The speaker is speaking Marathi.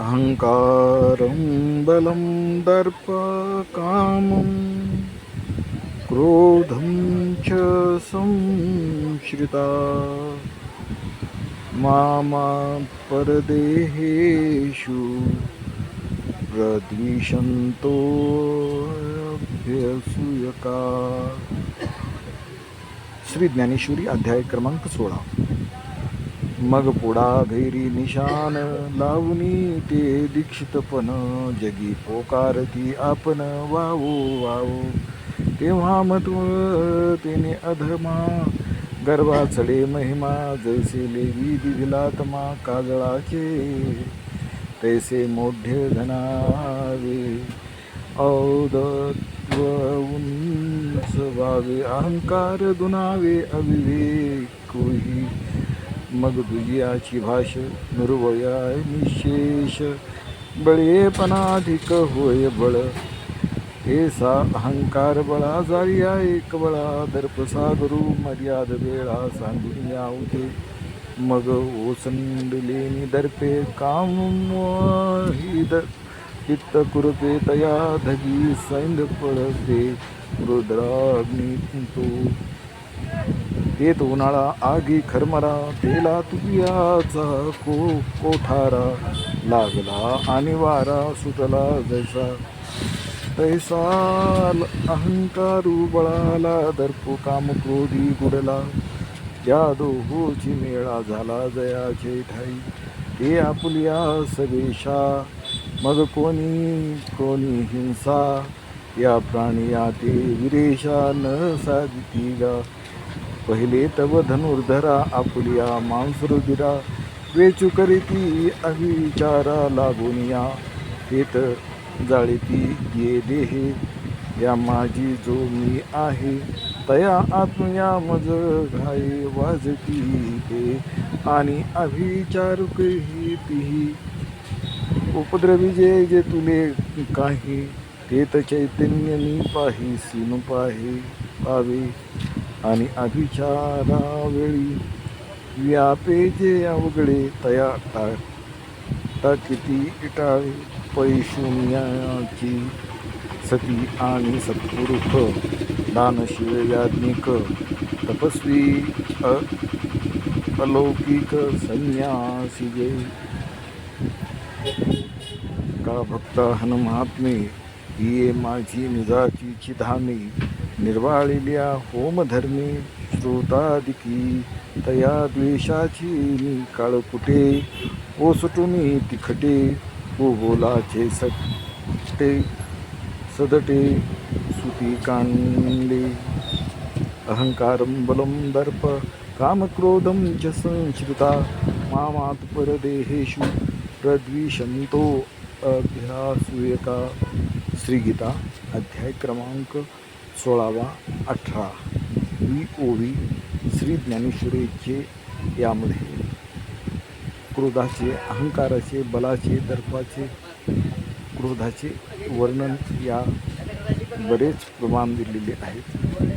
अहङ्कारं बलं दर्पकामं क्रोधं च संश्रिता। मामा परदेहेषु प्रद्विषन्तोऽभ्यसूयका श्री ज्ञानेश्वरी अध्याय क्रमांक सोळा। मग पुढा घैरी निशान लावणी ते दीक्षितपण जगी पोकारती आपण वावो वावो. तेव्हा मत्व तिने अधमा गर्वा चढे महिमा जैसे लेवी दिलात्मा काजळाचे तैसे मोठे धनावे. औदत्व उंच वावे अहंकार दुनावे अविवेकोही मग दुजियाची भाष निर्वया निशेष. बळेपणाधिक होय बळ. हे सा अहंकार बळा जारिया एक बळा. दर्प सागरू मर्याद वेळा सांगून यावते. मग ओसंडलेनी दर्पे काम चित्त कुरपे तया धगी सैंद पडते रुद्राग्नी तो येत उन्हाळा आगी खरमरा तेला तुझ्याचा को कोठारा. लागला आणि वारा सुटला जैसा. तैसा अहंकारू बळाला दर्पो काम क्रोधी गुडला. त्या दोहोची मेळा झाला जयाचे ठाई. ते आपुलिया सवेशा. मग कोणी कोणी हिंसा. या प्राणिया ते विरेशा न साधिती गा पहिले तव धनुर्धरा आपुलिया मांसरुदिरा वेचू करीती अविचारा लागुनिया हेत जाळीती ये देहे या माझी जो मी आहे तया आत्मया मज घाई वाजती हे आणि अभिचारुकही तीही उपद्रवी जे जे तुले काही तेत चैतन्य मी पाही सीन पाही पावे. आणि अभिचारावेळी व्यापे जे अवघडे तया टा किती इटाळी पैशून्याची सती आणि सत्पुरुष दानशिव याज्ञिक तपस्वी अ अलौकिक संन्यासी का भक्त हनुमात्मे ही माझी निजाची चिधामी निर्वाळिल्या होमधर्मी श्रोतादिकी तया द्वेषाची मी काळकुटे ओसटुनी तिखटे ओ बोलाचे सटे सदटे सुती कांडे। अहंकारं बलं दर्प कामक्रोधं च संश्रिता मामात् परदेहेषु प्रद्विषन्तो अभ्यासूयता। श्रीगीता अध्याय क्रमांक सोळावा अठरा. वी ओवी श्री ज्ञानेश्वरीचे यामध्ये क्रोधाचे अहंकाराचे बलाचे दर्पाचे क्रोधाचे वर्णन या बरेच प्रमाण दिलेले आहेत.